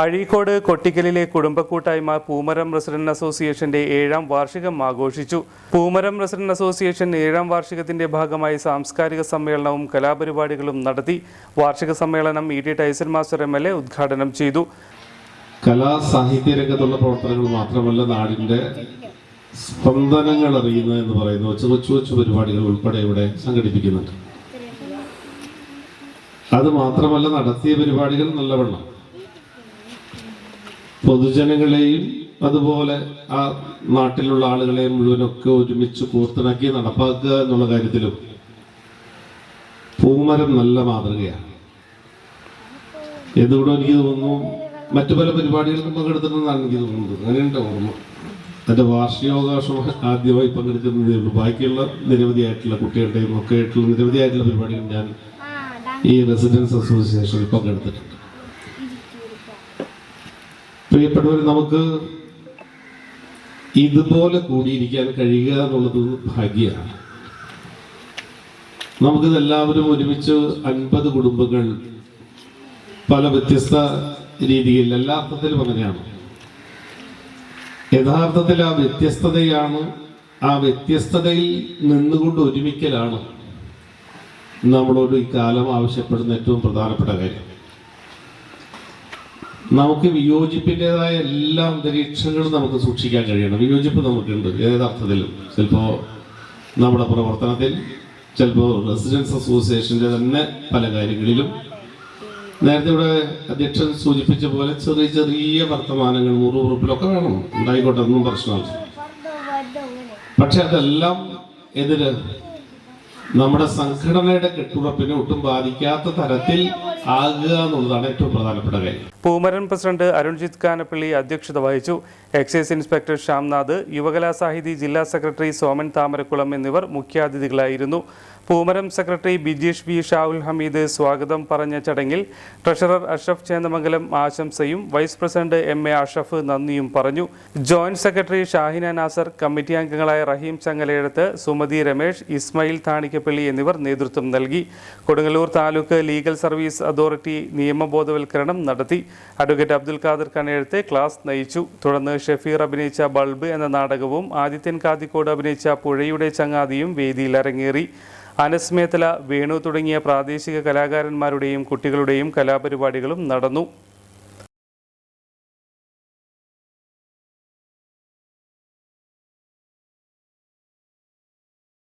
Azhikode കൊട്ടിക്കലിലെ കുടുംബ കൂട്ടായ്മ Poomaram resident അസോസിയേഷന്റെ ഏഴാം വാർഷികം ആഘോഷിച്ചു. പൂമരം റെസിഡന്റ് അസോസിയേഷൻ ഏഴാം വാർഷികത്തിന്റെ ഭാഗമായി സാംസ്കാരിക സമ്മേളനവും കലാപരിപാടികളും നടത്തി വാർഷിക സമ്മേളനം E T Tyson master M L A ഉദ്ഘാടനം ചെയ്തു. കലാ സാഹിത്യ രംഗത്തുള്ള പ്രവർത്തനങ്ങൾ മാത്രമല്ല നാടിന്റെ സ്പന്ദനങ്ങൾ അറിയുന്ന എന്ന് പറയുന്ന കൊച്ചു കൊച്ചു കൊച്ചു പരിപാടികൾ ഉൾപ്പെടെ ഇവിടെ സംഘടിപ്പിക്കുന്നുണ്ട്. അത് മാത്രമല്ല നടത്തിയ പരിപാടികൾ നല്ലവണ്ണം. പൊതുജനങ്ങളെയും അതുപോലെ ആ നാട്ടിലുള്ള ആളുകളെയും മുഴുവനൊക്കെ ഒരുമിച്ച് കോർത്തിണക്കി നടപ്പാക്കുക എന്നുള്ള കാര്യത്തിലും പൂമരം നല്ല മാതൃകയാണ്. എന്തുകൊണ്ടും എനിക്ക് തോന്നുന്നു മറ്റു പല പരിപാടികൾക്കും പങ്കെടുത്തിട്ടുണ്ടെന്നാണ് എനിക്ക് തോന്നുന്നത്. അങ്ങനെയുണ്ട് ഓർമ്മ. എന്റെ വാർഷികാവകാശം ആദ്യമായി പങ്കെടുക്കുന്നതേ ഉള്ളൂ ബാക്കിയുള്ള നിരവധിയായിട്ടുള്ള കുട്ടികളുടെയും ഒക്കെ ആയിട്ടുള്ള നിരവധിയായിട്ടുള്ള പരിപാടികൾ ഞാൻ ഈ റെസിഡൻസ് അസോസിയേഷനിൽ പങ്കെടുത്തിട്ടുണ്ട്. പ്രിയപ്പെട്ടവർ നമുക്ക് ഇതുപോലെ കൂടിയിരിക്കാൻ കഴിയുക എന്നുള്ളത് ഭാഗ്യമാണ്. നമുക്ക് എല്ലാവരും ഒരുമിച്ച് അൻപത് കുടുംബങ്ങൾ പല വ്യത്യസ്ത രീതിയിൽ എല്ലാ അർത്ഥത്തിലും അങ്ങനെയാണ്. യഥാർത്ഥത്തിൽ ആ വ്യത്യസ്തതയാണ് ആ വ്യത്യസ്തതയിൽ നിന്നുകൊണ്ട് ഒരുമിക്കലാണ് നമ്മളോട് ഈ കാലം ആവശ്യപ്പെടുന്ന ഏറ്റവും പ്രധാനപ്പെട്ട കാര്യം. നമുക്ക് വിയോജിപ്പിന്റെതായ എല്ലാ അന്തരീക്ഷങ്ങളും നമുക്ക് സൂക്ഷിക്കാൻ കഴിയണം. വിയോജിപ്പ് നമുക്കുണ്ട്. ഏതർത്ഥത്തിലും ചിലപ്പോൾ നമ്മുടെ പ്രവർത്തനത്തിൽ ചിലപ്പോൾ റെസിഡൻസ് അസോസിയേഷന്റെ തന്നെ പല കാര്യങ്ങളിലും. നേരത്തെ ഇവിടെ അധ്യക്ഷൻ സൂചിപ്പിച്ച പോലെ ചെറിയ ചെറിയ വർത്തമാനങ്ങൾ മുറിവുറുപ്പിലൊക്കെ വേണം. ഉണ്ടായിക്കോട്ടെ ഒന്നും പ്രശ്നമല്ല. പക്ഷെ അതെല്ലാം എതിര്. നമ്മുടെ സംഘടനയുടെ കെട്ടുറപ്പിനെ ഒട്ടും ബാധിക്കാത്ത തരത്തിൽ പൂമരൻ പ്രസിഡന്റ് അരുൺജിത് കാനപ്പള്ളി അധ്യക്ഷത വഹിച്ചു. എക്സൈസ് ഇൻസ്പെക്ടർ ശ്യാംനാഥ് യുവകലാസാഹിതി ജില്ലാ സെക്രട്ടറി സോമൻ താമരക്കുളം എന്നിവർ മുഖ്യാതിഥികളായിരുന്നു. പൂമരം സെക്രട്ടറി ബിജീഷ് ബി ഷാവുൽ ഹമീദ് സ്വാഗതം പറഞ്ഞ ചടങ്ങിൽ treasurer Ashraf Chendamangalam ആശംസയും vice president M A Ashraf നന്ദിയും പറഞ്ഞു. Joint secretary Shahina Nasar committee അംഗങ്ങളായ റഹീം ചങ്ങലയെടുത്ത് സുമതി രമേശ് ഇസ്മയിൽ താണിക്കപ്പള്ളി എന്നിവർ നേതൃത്വം നൽകി. Kodungallur taluk legal service authority നിയമബോധവൽക്കരണം നടത്തി. അഡ്വക്കേറ്റ് അബ്ദുൽ ഖാദർ കണയെഴുത്ത് ക്ലാസ് നയിച്ചു. തുടർന്ന് ഷെഫീർ അഭിനയിച്ച ബൾബ് എന്ന നാടകവും ആദിത്യൻ കാതിക്കോട് അഭിനയിച്ച പുഴയുടെ ചങ്ങാതിയും വേദിയിൽ അരങ്ങേറി. അനസ് മേത്തല വേണു തുടങ്ങിയ പ്രാദേശിക കലാകാരന്മാരുടെയും കുട്ടികളുടെയും കലാപരിപാടികളും നടന്നു.